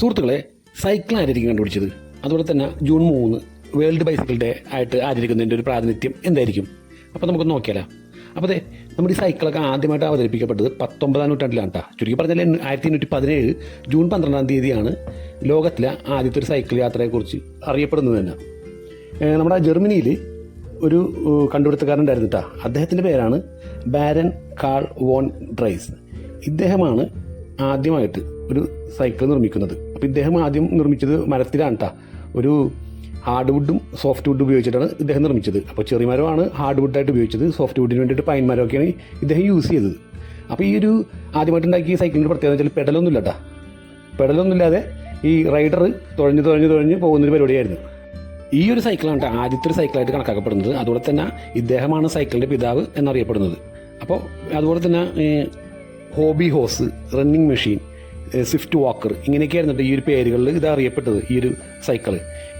സുഹൃത്തുക്കളെ സൈക്കിൾ ആയിരിക്കും കണ്ടുപിടിച്ചത്? അതുപോലെ തന്നെ ജൂൺ മൂന്ന് വേൾഡ് ബൈസിക്കിൾ ഡേ ആയിട്ട് ആചരിക്കുന്നതിന്റെ ഒരു പ്രാതിനിധ്യം എന്തായിരിക്കും? അപ്പോൾ നമുക്ക് നോക്കിയാലോ. അപ്പോൾ അതെ നമ്മുടെ ഈ സൈക്കിളൊക്കെ ആദ്യമായിട്ട് അവതരിപ്പിക്കപ്പെട്ടത് പത്തൊമ്പതാം നൂറ്റാണ്ടിലാണ് കേട്ടോ ചുരുക്കി പറഞ്ഞാൽ ആയിരത്തി എണ്ണൂറ്റി പതിനേഴ് ജൂൺ പന്ത്രണ്ടാം തീയതിയാണ് ലോകത്തിലെ ആദ്യത്തെ ഒരു സൈക്കിൾ യാത്രയെക്കുറിച്ച് അറിയപ്പെടുന്നത് തന്നെ. നമ്മുടെ ജർമ്മനിയിൽ ഒരു കണ്ടുപിടുത്തക്കാരനുണ്ടായിരുന്നു കേട്ടോ അദ്ദേഹത്തിന്റെ പേരാണ് ബാരൻ കാൾ വോൺ ഡ്രൈസ്. ഇദ്ദേഹമാണ് ആദ്യമായിട്ട് ഒരു സൈക്കിൾ നിർമ്മിക്കുന്നത്. ഇദ്ദേഹം ആദ്യം നിർമ്മിച്ചത് മരത്തിലാണ് കേട്ടോ ഒരു ഹാർഡ് വുഡും സോഫ്റ്റ് വുഡും ഉപയോഗിച്ചിട്ടാണ് ഇദ്ദേഹം നിർമ്മിച്ചത്. അപ്പോൾ ചെറിയ മരമാണ് ഹാർഡ് വുഡായിട്ട് ഉപയോഗിച്ചത് സോഫ്റ്റ് വുഡിന് വേണ്ടിയിട്ട് പൈൻ മരമൊക്കെയാണ് ഇദ്ദേഹം യൂസ് ചെയ്തത്. അപ്പോൾ ഈ ഒരു ആദ്യമായിട്ട് ഉണ്ടാക്കിയ സൈക്കിളിന്റെ പ്രത്യേകത വെച്ചാൽ പെഡലൊന്നുമില്ല കേട്ടോ പെഡലൊന്നുമില്ലാതെ ഈ റൈഡർ തുഴഞ്ഞ് തുഴഞ്ഞ് തുഴഞ്ഞ് പോകുന്നൊരു പരിപാടിയായിരുന്നു. ഈ ഒരു സൈക്കിളാണ് ആദ്യത്തെ ഒരു സൈക്കിളായിട്ട് കണക്കാക്കപ്പെടുന്നത്. അതുപോലെ തന്നെ ഇദ്ദേഹമാണ് സൈക്കിളിന്റെ പിതാവ് എന്നറിയപ്പെടുന്നത്. അപ്പോൾ അതുപോലെ തന്നെ hobby horse running machine swift walker ഇങ്ങനെയൊക്കെയായിരുന്നു ഈ ഒരു പേരുകളിൽ ഇത് അറിയപ്പെട്ടത് ഈ ഒരു സൈക്കിൾ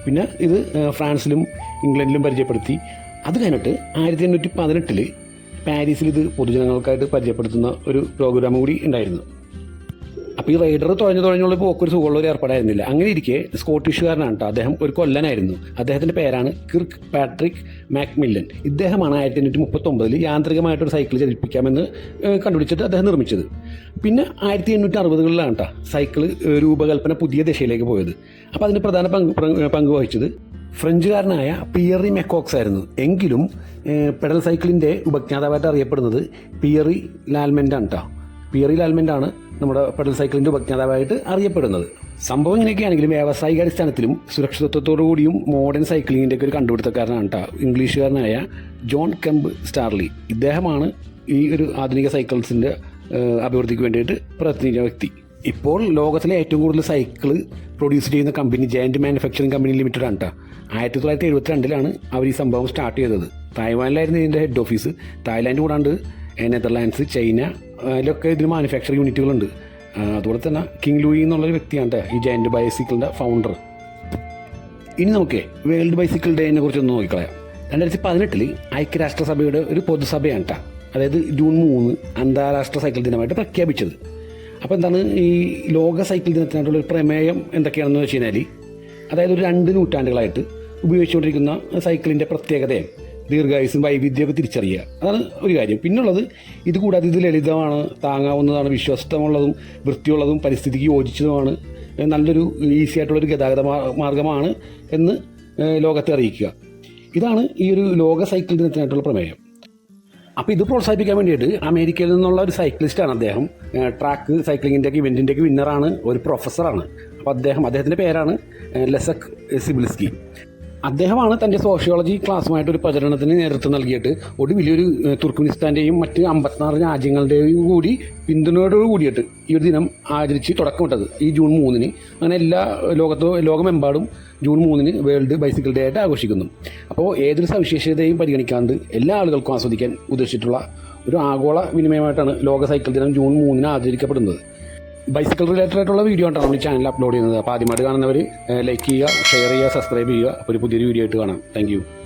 പിന്നെ ഇത് ഫ്രാൻസിലും ഇംഗ്ലണ്ടിലും പരിചയപ്പെടുത്തി. അത് കഴിഞ്ഞിട്ട് ആയിരത്തി എണ്ണൂറ്റി പതിനെട്ടിൽ പാരീസിൽ ഇത് പൊതുജനങ്ങൾക്കായിട്ട് പരിചയപ്പെടുത്തുന്ന ഒരു പ്രോഗ്രാം കൂടി ഉണ്ടായിരുന്നു. അപ്പോൾ ഈ റൈഡർ തുഴഞ്ഞു തുഴഞ്ഞുള്ള പോക്ക് ഒരു സുഖമുള്ള ഒരു ഏർപ്പാടായിരുന്നില്ല. അങ്ങനെ ഇരിക്കെ സ്കോട്ടിഷുകാരനാണ് കേട്ടോ അദ്ദേഹം ഒരു കൊല്ലനായിരുന്നു. അദ്ദേഹത്തിന്റെ പേരാണ് കിർക്ക് പാട്രിക് മാക്മില്ലൻ. ഇദ്ദേഹമാണ് ആയിരത്തി എണ്ണൂറ്റി മുപ്പത്തൊമ്പതിൽ യാന്ത്രികമായിട്ടൊരു സൈക്കിൾ ചലിപ്പിക്കാമെന്ന് കണ്ടുപിടിച്ചിട്ട് അദ്ദേഹം നിർമ്മിച്ചത്. പിന്നെ ആയിരത്തി എണ്ണൂറ്റി അറുപതുകളിലാണ് കേട്ടോ സൈക്കിൾ രൂപകൽപ്പന പുതിയ ദിശയിലേക്ക് പോയത്. അപ്പോൾ അതിന് പ്രധാന പങ്ക് പങ്ക് വഹിച്ചത് ഫ്രഞ്ചുകാരനായ പിയറി മെക്കോക്സ് ആയിരുന്നു. എങ്കിലും പെഡൽ സൈക്കിളിന്റെ ഉപജ്ഞാതാവായിട്ട് അറിയപ്പെടുന്നത് പിയറി ലാൽമെന്റാണ് കേട്ടോ പിയറി ലാൽമെന്റ് ആണ് നമ്മുടെ പെഡൽ സൈക്കിളിന്റെ ഉപജ്ഞാതാവായിട്ട് അറിയപ്പെടുന്നത്. സംഭവം ഇങ്ങനെയൊക്കെയാണെങ്കിലും വ്യാവസായിക അടിസ്ഥാനത്തിലും സുരക്ഷിതത്വത്തോടു കൂടിയും മോഡേൺ സൈക്ലിങ്ങിന്റെ ഒക്കെ ഒരു കണ്ടുപിടുത്തക്കാരനാണ് കേട്ടോ ഇംഗ്ലീഷുകാരനായ ജോൺ കെമ്പ് സ്റ്റാർലി. ഇദ്ദേഹമാണ് ഈ ഒരു ആധുനിക സൈക്കിൾസിന്റെ അഭിവൃദ്ധിക്ക് വേണ്ടിയിട്ട് പ്രവർത്തിക്കുന്ന വ്യക്തി. ഇപ്പോൾ ലോകത്തിലെ ഏറ്റവും കൂടുതൽ സൈക്കിൾ പ്രൊഡ്യൂസ് ചെയ്യുന്ന company giant manufacturing company limited ആണ് കേട്ടോ ആയിരത്തി തൊള്ളായിരത്തി എഴുപത്തി രണ്ടിലാണ് അവർ ഈ സംഭവം സ്റ്റാർട്ട് ചെയ്തത്. തായ്വാനിലായിരുന്നു ഇതിന്റെ ഹെഡ് ഓഫീസ് തായ്ലാൻഡ് കൂടാണ്ട് നെതർലാൻഡ്സ് ചൈന അതിലൊക്കെ ഇതിന് മാനുഫാക്ചറിംഗ് യൂണിറ്റുകളുണ്ട് അതുപോലെ തന്നെ കിങ് ലൂയി എന്നുള്ളൊരു വ്യക്തിയാണ് ഈ ജയന്റ് ബൈസിക്കിളിന്റെ ഫൗണ്ടർ ഇനി നമുക്ക് വേൾഡ് ബൈസിക്കിൾ ഡേനെ കുറിച്ച് ഒന്ന് നോക്കിക്കളയാം. രണ്ടായിരത്തി പതിനെട്ടിൽ ഐക്യരാഷ്ട്രസഭയുടെ ഒരു പൊതുസഭയാണ് കേട്ടോ. അതായത് ജൂൺ മൂന്ന് അന്താരാഷ്ട്ര സൈക്കിൾ ദിനമായിട്ട് പ്രഖ്യാപിച്ചത്. അപ്പോൾ എന്താണ് ഈ ലോക സൈക്കിൾ ദിനത്തിനായിട്ടുള്ള ഒരു പ്രമേയം എന്തൊക്കെയാണെന്ന് വെച്ച് കഴിഞ്ഞാൽ അതായത് ഒരു രണ്ട് നൂറ്റാണ്ടുകളായിട്ട് ഉപയോഗിച്ചുകൊണ്ടിരിക്കുന്ന സൈക്കിളിന്റെ പ്രത്യേകതയും ദീർഘായുസും വൈവിധ്യമൊക്കെ തിരിച്ചറിയുക. അതാണ് ഒരു കാര്യം. പിന്നുള്ളത് ഇത് കൂടാതെ ഇത് ലളിതമാണ് താങ്ങാവുന്നതാണ് വിശ്വസ്തമുള്ളതും വൃത്തിയുള്ളതും പരിസ്ഥിതിക്ക് യോജിച്ചതുമാണ് നല്ലൊരു ഈസി ആയിട്ടുള്ളൊരു ഗതാഗത മാർഗമാണ് എന്ന് ലോകത്തെ അറിയിക്കുക. ഇതാണ് ഈ ഒരു ലോക സൈക്കിൾ ദിനത്തിനായിട്ടുള്ള പ്രമേയം. അപ്പോൾ ഇത് പ്രോത്സാഹിപ്പിക്കാൻ വേണ്ടിയിട്ട് അമേരിക്കയിൽ നിന്നുള്ള ഒരു സൈക്ലിസ്റ്റാണ് അദ്ദേഹം. ട്രാക്ക് സൈക്ലിങ്ങിന്റെ ഒക്കെ ഇവന്റിന്റെ ഒക്കെ വിന്നറാണ് ഒരു പ്രൊഫസറാണ്. അപ്പോൾ അദ്ദേഹം അദ്ദേഹത്തിന്റെ പേരാണ് ലെസക് സിബിൽസ്കി. അദ്ദേഹമാണ് തന്റെ സോഷ്യോളജി ക്ലാസ്സുമായിട്ട് ഒരു പ്രചരണത്തിന് നേതൃത്വം നൽകിയിട്ട് വലിയൊരു തുർക്ക്മിനിസ്ഥാന്റെയും മറ്റ് അമ്പത്തിനാറ് രാജ്യങ്ങളുടെയും കൂടി പിന്തുണയോടു കൂടിയിട്ട് ഈ ഒരു ദിനം ആചരിച്ച് തുടക്കമിട്ടത് ഈ ജൂൺ മൂന്നിന് അങ്ങനെ എല്ലാ ലോകത്തോ ലോകമെമ്പാടും ജൂൺ മൂന്നിന് വേൾഡ് ബൈസിക്കിൾ ഡേ ആയിട്ട് ആഘോഷിക്കുന്നു. അപ്പോൾ ഏതൊരു സവിശേഷതയും പരിഗണിക്കാണ്ട് എല്ലാ ആളുകൾക്കും ആസ്വദിക്കാൻ ഉദ്ദേശിച്ചിട്ടുള്ള ഒരു ആഗോള വിനിമയമായിട്ടാണ് ലോക സൈക്കിൾ ദിനം ജൂൺ മൂന്നിന് ആചരിക്കപ്പെടുന്നത്. ബൈസിക്കിൾ റിലേറ്റഡ് ആയിട്ടുള്ള വീഡിയോ ആണ് നമ്മൾ ചാനൽ അപ്ലോഡ് ചെയ്യുന്നത്. അപ്പോൾ ആദ്യമായിട്ട് കാണുന്നവർ ലൈക്ക് ചെയ്യുക ഷെയർ ചെയ്യുക സബ്സ്ക്രൈബ് ചെയ്യുക. അപ്പോൾ ഒരു പുതിയൊരു വീഡിയോ ആയിട്ട് കാണാം. താങ്ക്